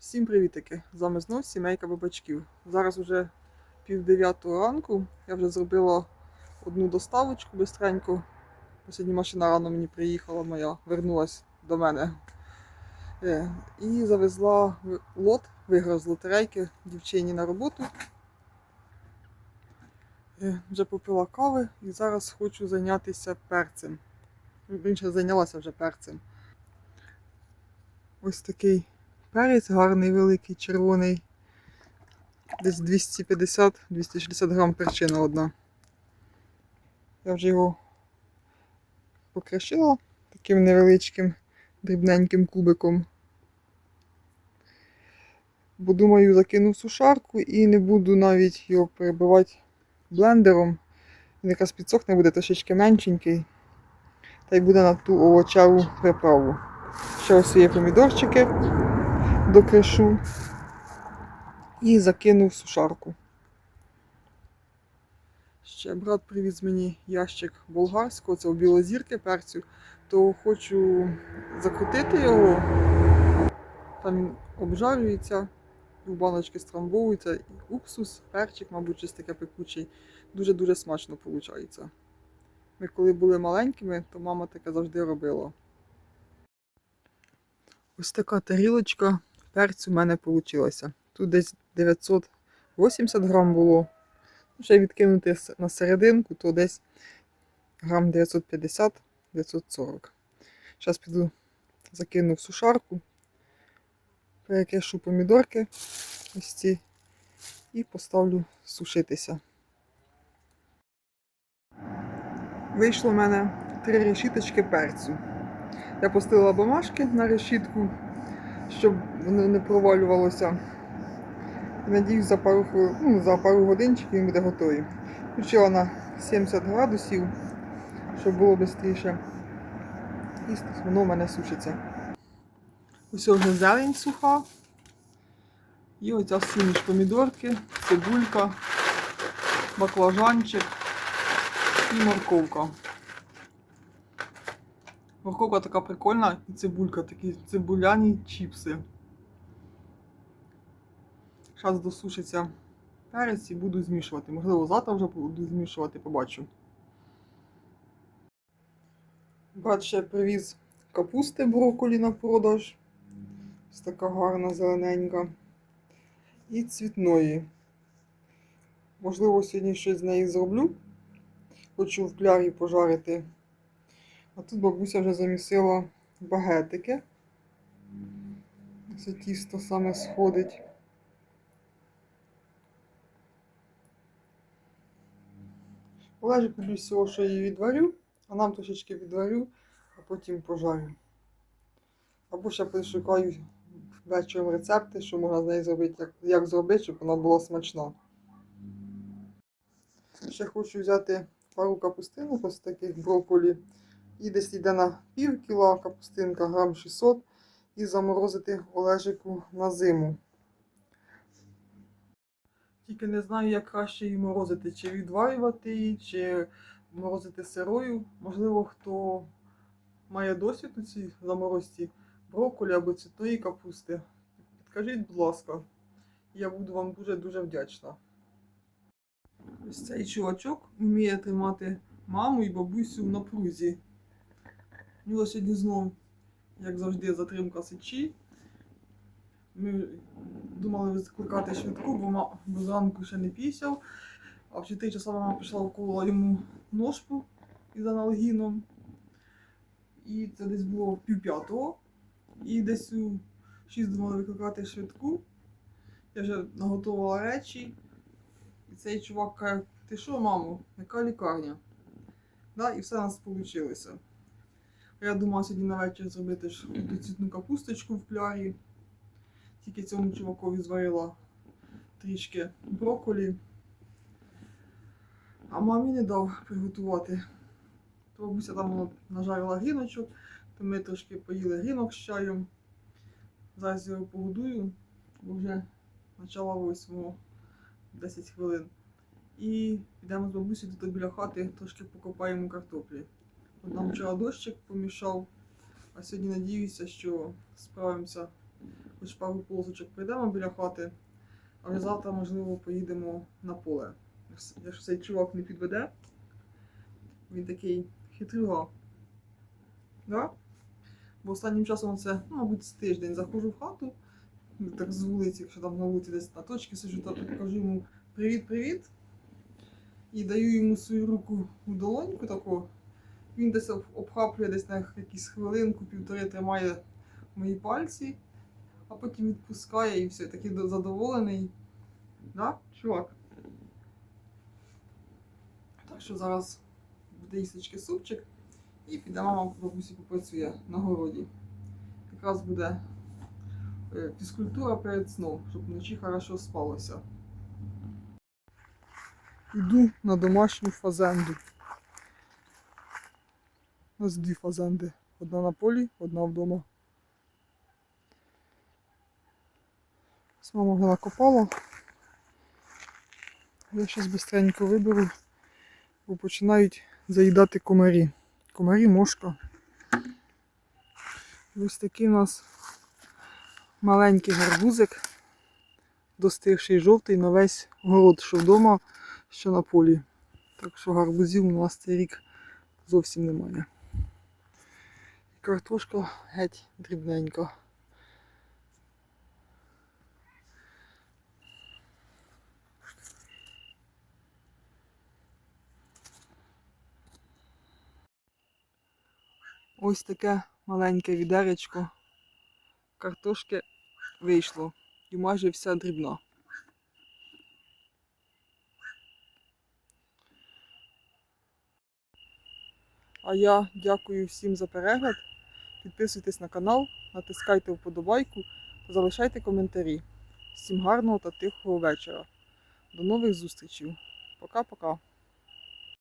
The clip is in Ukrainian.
Всім привітики! З вами знов сімейка бабачків. Зараз вже пів дев'ятого ранку. Я вже зробила одну доставочку бистренько. Сьогодні машина рано мені приїхала моя, вернулась до мене. Е, І завезла лот, виграв з лотерейки дівчині на роботу. Е, Вже попила кави і зараз хочу зайнятися перцем. Більше зайнялася вже перцем. Ось такий перець гарний, великий, червоний. Десь 250-260 грам перчина одна. Я вже його покришила таким невеличким дрібненьким кубиком. Бо думаю, закину сушарку і не буду навіть його перебивати блендером. Він якраз підсохне буде трошечки меншенький. Та й буде на ту овочеву приправу. Ще ось є помідорчики докришу і закинув сушарку. Ще брат привіз мені ящик болгарського, це у білозірки перцю, то хочу закрутити його. Там він обжарюється, в баночки страмбовується, і уксус, перчик, мабуть, щось таке пекучий. Дуже-дуже смачно виходить. Ми коли були маленькими, то мама таке завжди робила. Ось така тарілочка перцю в мене вийшла. Тут десь 980 грам було. Ще відкинути на серединку, то десь грам 950-940. Зараз піду закину в сушарку, перекишу помідорки ось ці і поставлю сушитися. Вийшло в мене три решіточки перцю. Я постелила бумажки на решітку, щоб воно не провалювалося. Надіюсь, за пару, ну, за пару годинчиків він буде готовий. Включила на 70 градусів, щоб було швидше. І воно в мене сушиться. Ось вже зелень суха. І оця суміш помідорки, цибулька, баклажанчик і морковка. Морковка така прикольна і цибулька, такі цибуляні чіпси. Зараз досушиться перець і буду змішувати. Можливо, завтра вже буду змішувати, побачу. Брат ще привіз капусти брокколі на продаж. Ось така гарна зелененька. І цвітної. Можливо, сьогодні щось з неї зроблю. Хочу в клярі пожарити. А тут бабуся вже замісила багетики. Це тісто саме сходить. Олежик більш всього, що її відварю, а нам трошечки відварю, а потім пожарю. Або ще пошукаю вечором рецепти, що можна з нею зробити, як, як зробити, щоб вона була смачна. Ще хочу взяти пару капустинок ось таких брокколі. І десь йде на пів кіла капустинка, грам 600, і заморозити Олежику на зиму. Тільки не знаю, як краще її морозити, чи відварювати її, чи морозити сирою. Можливо, хто має досвід у цій заморозці брокколі або цвітної капусти. Підкажіть, будь ласка, я буду вам дуже-дуже вдячна. Ось цей чувачок вміє тримати маму і бабусю в напрузі. Нього сьогодні знову, як завжди, затримка сечі. Ми думали викликати швидку, бо, ма- бо зранку ще не пісяв. А в 4 часа мама пішла вколола йому ножку із аналгіном. І це десь було пів п'ятого. І десь у 6 думали викликати швидку. Я вже наготувала речі. І цей чувак каже, ти що, мамо, яка лікарня? Да, і все у нас вийшло. Я думала сьогодні на вечір зробити ж цвітну капусточку в клярі. Тільки цьому чувакові зварила трішки брокколі. А мамі не дав приготувати. То бабуся там нажарила гріночок, то ми трошки поїли грінок з чаєм. Зараз його погодую, бо вже почала восьмого 10 хвилин. І підемо з бабусею тут біля хати, трошки покопаємо картоплі. От нам вчора дощик помішав, а сьогодні надіюся, що справимося Хоч пару полосочок прийдемо біля хати, а вже завтра, можливо, поїдемо на поле. Якщо цей чувак не підведе, він такий хитрюга. Да? Бо останнім часом це, ну, мабуть, з тиждень заходжу в хату, так з вулиці, якщо там на вулиці десь на точці сиджу, то кажу йому привіт-привіт. І даю йому свою руку в долоньку таку. Він десь обхаплює десь на якусь хвилинку, півтори тримає мої пальці, а потім відпускає і все, такий задоволений. Да, чувак? Так що зараз буде їсточки супчик і піде мама бабусі попрацює на городі. Якраз буде е, фізкультура перед сном, щоб вночі хорошо спалося. Йду на домашню фазенду. У нас дві фазенди. Одна на полі, одна вдома. Мама вже накопала. Я зараз бистренько виберу, бо починають заїдати комарі. Комарі мошка. Ось такий у нас маленький гарбузик, достигший жовтий на весь город, що вдома, що на полі. Так що гарбузів у нас цей рік зовсім немає. Картошка геть дрібненька. Ось таке маленьке відеречко картошки вийшло. І майже вся дрібна. А я дякую всім за перегляд. Підписуйтесь на канал, натискайте вподобайку та залишайте коментарі. Всім гарного та тихого вечора. До нових зустрічей. Пока-пока.